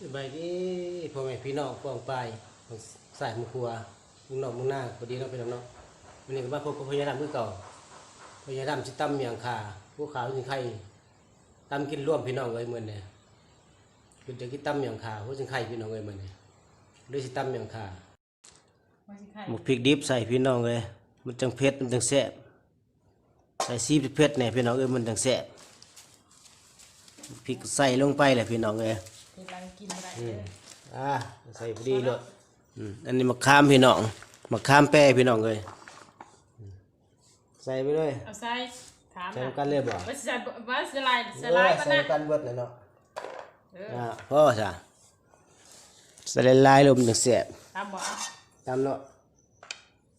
สบายดีพ่อแม่พี่น้องป้องปลายของสายมุครัวมุงนอกมุงหน้าพอดีเน้องเป็นน้องๆวันนี้ก็มาพบกับพญาดำมือเก่าพญาดำสิตำเมียงคาพวกขาวสิไข่ตำกินร่วมพี่น้องเลยเหมือนเนี่ยคือจะกินตำเมียงคาพวกสิไข่พี่น้องเลยเหมือนเนี่ยหรือสิตำเมียงคาว่าสิไข่หมกพริกดิบใส่พี่น้องเลยมันจังเผ็ดมันจังแซ่บใส่ซีเผ็ดๆเนี่ยพี่น้องเอ้ยมันจังแซ่บพริกใส่ลงไปแหละพี่น้องเอ้ย เวลากินบ่ได้เด้ออ่าใส่พอดีเลยอืมอันนี้มะขามพี่น้องมะขามแป้พี่น้องเลยอืมใส่ไปเลยเอาใส่ถามใส่กันเลยบ่ว่าสิใส่ว่าสิลายสเอลายอปะใส่นะกันเบิดเลยเนาะเอออ่าพ่อจ้ะใส่ลายๆลมจังแซ่บตามบ่เอาตามเนาะ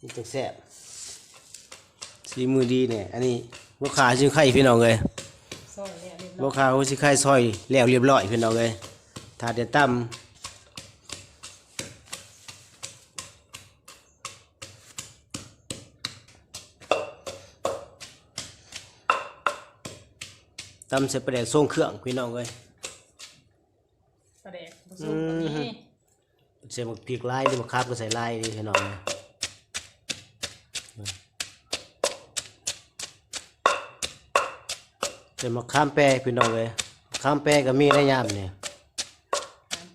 มันจังแซ่บสีมือดีเนี่ยอันนี้ลูกค้าชื่อไข่พี่น้องเลยซอยเนี่ยเรียบร้ลูอยกค้าเขาสิไข่ซอยแล้วเรียบร้อยพี่น้องเลย ถาดเดี๋ยวตั้มตำเสร็จประเดี๋ยวส่งเครื่องพี่น้องเลยประเดกผสมกับนี้เสร็จหมกพริกไล่ดิมาคาบก็ใส่ไล่ดิพี่น้องเลยเสร็จมาข้ามแปรพี่น้องเลยข้ามแปรก็มีได้ยามเนี่ยน้ำเ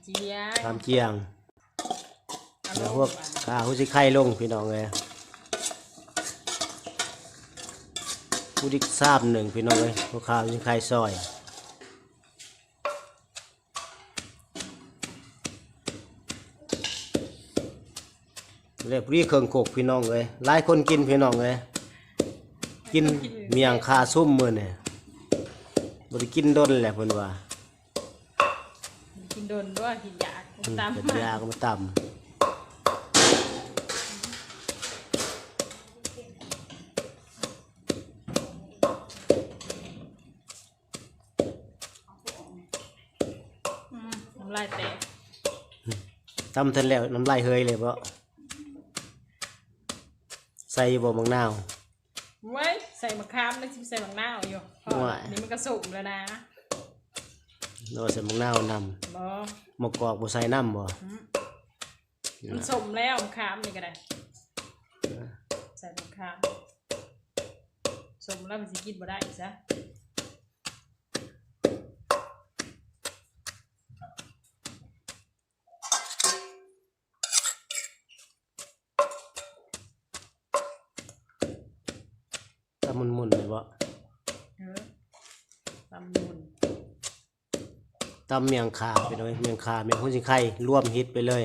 จียข้ามเจียงเอาลแล้วงพวกก่อนข้าหุสิไข่ลงพี่น้องเลยผู้ดิกทราบหนึ่งพี่น้องเลยพวกข้าหุสิไข่ซอยเรียบรีเครื่องโขกพี่น้องเลยหลายคนกินพี่น้องเลยกินเมียงคาซุ่มมือเนี่ยบริกินดนแหละเพิ่นว่า กินโดนด้วยกินยากอืมตามเป็นมายาก็มาต่ำอืมน้ำลายแตกตำทันแล้วน้ำลายเฮยเลยเพราะใส่บ่มังนาวไว้ใส่มะขามแล้วสิใส่มะนาวอยู่พอว่านี่มันก็สุกแล้วนะ โน้ใส่มังนาวนบ่ำหมกกอกบ่ใส่น้ำบ่มันสมแล้วมะขามนี่ก็ได้ใส่มะขามสมแล้วมันสิกินบ่ได้อีกซะตำมันมุนๆเลยบ่เออตำมุน ตำเมียงคาไปเลยเมียงคาเมียงหุ่นสิไข่รวมฮิตไปเลย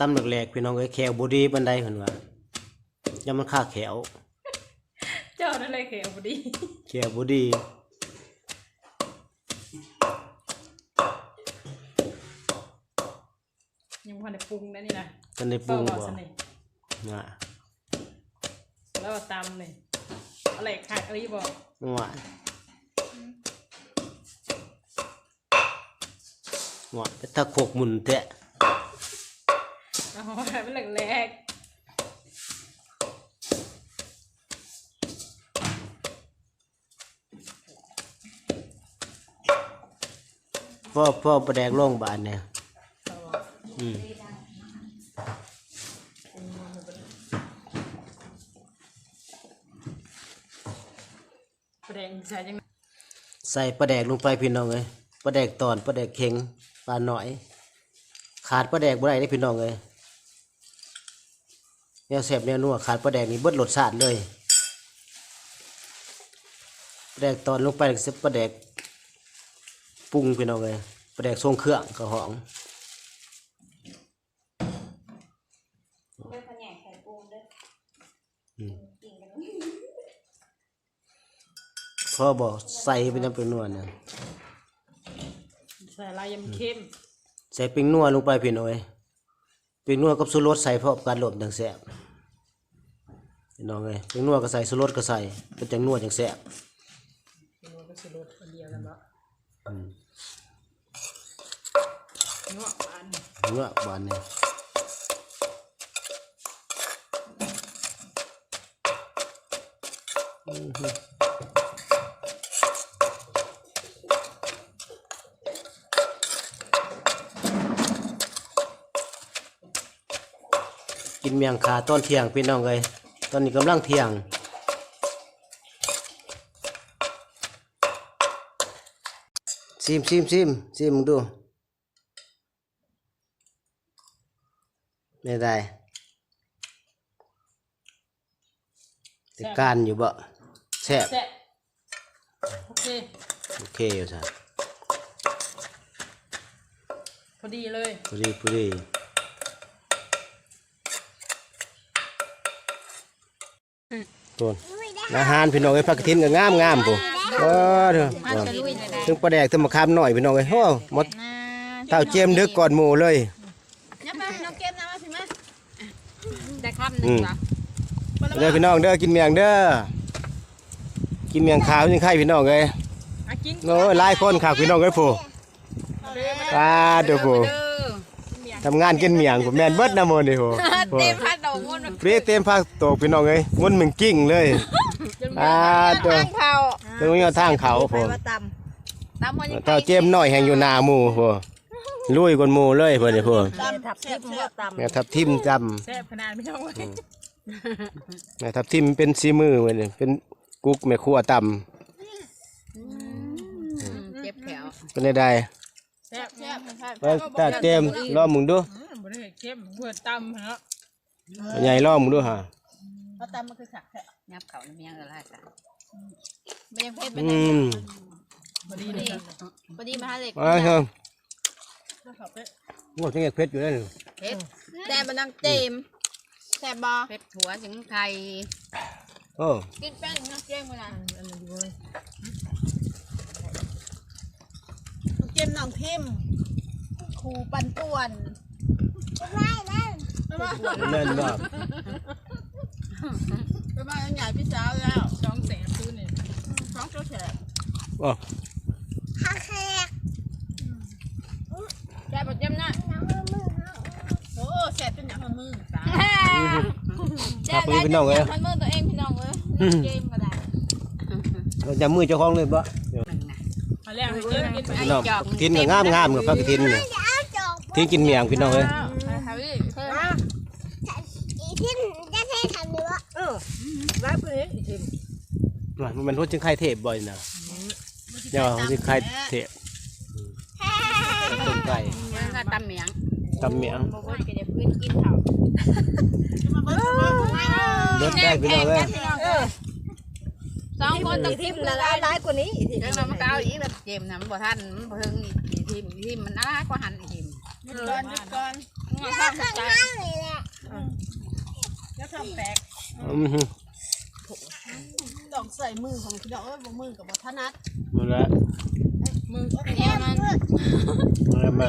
ตำแหลกๆพี่น้องเอ้ยแขวบ่ดีปานใดเพิ่นว่าอย่ามันค่าแขวเจ้านั่นเลยเขียวพอดีแขวบ่ดี พอได้ปรุงนะนี่นะกันได้ปรุงเบาบ่ๆซะนี่น่ะแล้วก็ตำเลยอะไรขาดอะไรบอกว่าว่าแต่ถ้าโคกหมุนแท้เอาเป็นแหลกแหลกพ่อพ่อประแดกโรงบาลเนี่ยๆเอืมประเด็นใส่ยังใส่ประแดกลงไปพี่น้องเลยประแดกตอนประแดกเข็งปลาหน่อย ขาดประแดกบ่ได้ได้พี่น้องเลยแนวแสบแนวนัวขาดประแดกนี่เบิดรสชาติเลยประแดกตอนลงไปก็สิประแดกปรุงพี่น้องเลยประแดกทรงเครื่องกระหอง เป็นแผนกไข่ปูเด้อ อืม กินกัน พ่อบอกใส่เป็นน้ำเป็นนวลนะใส่ลายยำเค็มใส่ปิ้งนัวลงไปพี่น้อยปิ้งนัวกับสุรสใส่พร้อมกันหลบดังแสบพี่น้องเลยปิ้งนัวก็ใส่สุรสก็ใส่เป็นจังนัวจังแสบเป็นว่าก็สรุปอันเดียวกันเนาะอืมเนาะอันเนาะบ้านนี้อือ นเมียงคาตอนเที่ยงพี่น้องเลยตอนนี้กำลังเที่ยงซิมซิมซิมซิมมึงดูไม่ได้แต่การอยู่บ่แซ่บแซ่บโอเคโอเคอยู่สันพอดีเลยพอดีพอดี ตัวอาหารพี่น้องไอ้ยผักกระถินก็งามงามปุ๊เออเถอะมาจะลุยเลยได้ถึงปลาแดกถึงมะขามหน่อยพี่น้องเอ้ยโอ้หมดนะเต้าเจียมดึกก่อนหมูเลย ยับมาน้องเกมนะมาสิมาได้คำหอืนึ่งมวะเด้อพี่น้องเด้อกินเมียงเด้อกินเมียงขาวยังไข่พี่น้องเอ้ยอะกินโอ้ยหลายคนค่ะพี่น้องเอ้ยผู้ปลาเด้อผู้เด้อทำงานกินเมียงผมแม่นเบิดนะโมนี่ผู้ผู้เต็มพัดดอกงุ่น เปรี้ยเต็มภาคตกพี่น้องเอ้ยงุ่นมึงกิ้งเลยอ่าเด้อทางเขาตรงนี้ทางเขาผู้ตามมันยังเต้าเจียมน้อยแห่งอยู่หน้าหมู่ผู้ลุยกว่าหมู่เลยเพิ่นนี่ผู้ตามทับทิพย์ก็ตามแม่ทับทิมจแซ่บขนาดไม่ต้องไว้ำแม่ทับทิมเป็นซีมือเว้ยนี่เป็นกุ๊กแม่ครัวตเจ็บแถวำเป็นได้ได้แซ่บแซ่บเอ้ยตาเต็มรอบมึงดูบ่ได้เข้มเพื่อตำเนาะ ใหญ่รอบมึงดูฮะก็ตามมันคือสักแค่ยับเขาน้ำยังอะไรกันมันยังเพชรอืมพอดีเลยพอดีมาหาเล็กมาเถอะถ้าเขาไปโอ้ยยังเพชรอยู่ได้หนึ่งเพชรแต่มันนังเต็มแซ่บบอเพชรหัวถึงไทยโอ้กินแป้งน้ำเจ้งเวลาอันนั้นดูเลยเกมน้องพิมพ์ครูปันป่วนแม่นบ่ไปบ้านใหญ่พี่สาวแล้วสองแสนคูณเนี่ยสองเจ้าแฉกโอ้แซ่บเจ็บนะโอ้แฉกเป็นอย่างละมือตาครับพี่พี่น้องเอ้ยมันมือตัวเองพี่น้องเอ้ยเกมก็ได้เราจะมือเจ้าของเลยบ่มาแล้วให้เจ๊กินไปพี่น้องทินก็งามงามกับพักทินเนี่ยทินกินเมียงพี่น้องเอ้ยเฮ้ยเฮ้ย ว่า มันพูดถึงไข่เทพบ่อยนะเดี๋ยวพูดถึงไข่เทพต้มไก่ยังก็ตำเมียงตำเมียงบอกว่าจะพื้นกินเขาเบิดได้พี่น้องเอ้ยสองคนต้องทิมละลายร้ายกว่านี้เรื่องน้ำก้าวอีกแล้วเกมนะมันบ่ทันมันบ่ถึงอีทีมทีมมันอะไรกว่าหันอีทีมหยุดก่อนหยุดก่อนงอข้าวสใจแล้วทำแปลก อืมฮึต้องใส่มือของพี่น้องเอ้ยบ่มือกับบ่ถนัดหมาแล้วมือเนี่ยมันมาแล้วมา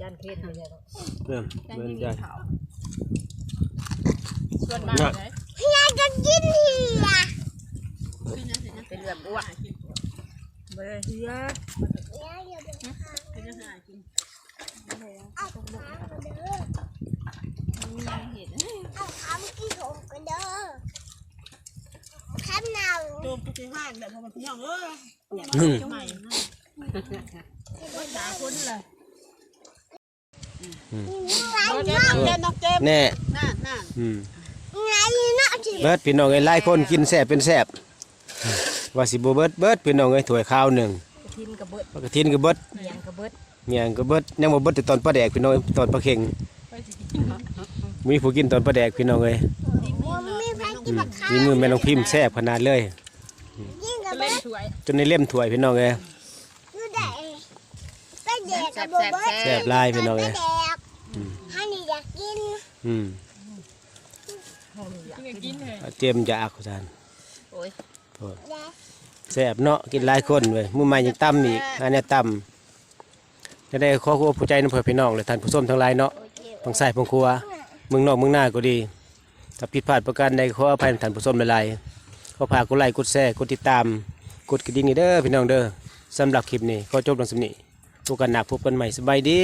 จานเพชรไม่ใช่หรอกเริ่มจังเริ่มที่ได้เขาส่วนมากเลยเป็นเรื่องอ้วนบ่ได้เฮียโดม กูสิห้านแบบพอมันพี่น้องเอ้ยเนี่ยอืมใหม่นะบ่ด่าคนเลยอืมน้องเกมน้องเกมน้องเกมแน่น่าน่าอืมเบิดพี่น้องเอ้ยหลายคนกินแซ่บเป็นแซ่บว่าสิบ่เบิดเบิดพี่น้องเอ้ยถ้วยข้าวหนึ่งทินกับเบิดปกตินก็เบิดเมียงกับเบิดเมียงก็เบิดยังบ่เบิดแต่ตอนปลาแดกพี่น้องเอ้ยตอนปลาเค็งไปสิกินมีผู้กินตอนปลาแดกพี่น้องเอ้ยอืมมีมือแม่น้องพิมพ์แซ่บขนาดเลย ก็เล่นสวยจนในเล่มถ้วยพี่น้องเอ้ยแซ่บแซ่บแซ่บหลายพี่น้องเอ้ยฮันนี่อยากกินอืมกินก็กินเลยเจมอยากท่านโอ้ยแซ่บเนาะกินหลายคนเว้ยมื้อใหม่ยังตำอีกอันเนี้ยตำจะได้ขอขอบผู้ใจน้ำเพื่อพี่น้องและท่านผู้ชมทั้งหลายเนาะต้องใส่พงครัวเมืองนอกเมืองหน้าก็ดี ถ้าผิดพลาดประการใดขออภัยท่านผู้ชมหลายๆ ขอพากกดไลค์กดแชร์กดติดตาม กดกระดิ่งนี่เด้อพี่น้องเด้อสำหรับคลิปนี้ขอจบลงสำนี้พบกันหนักพบกันใหม่สบายดี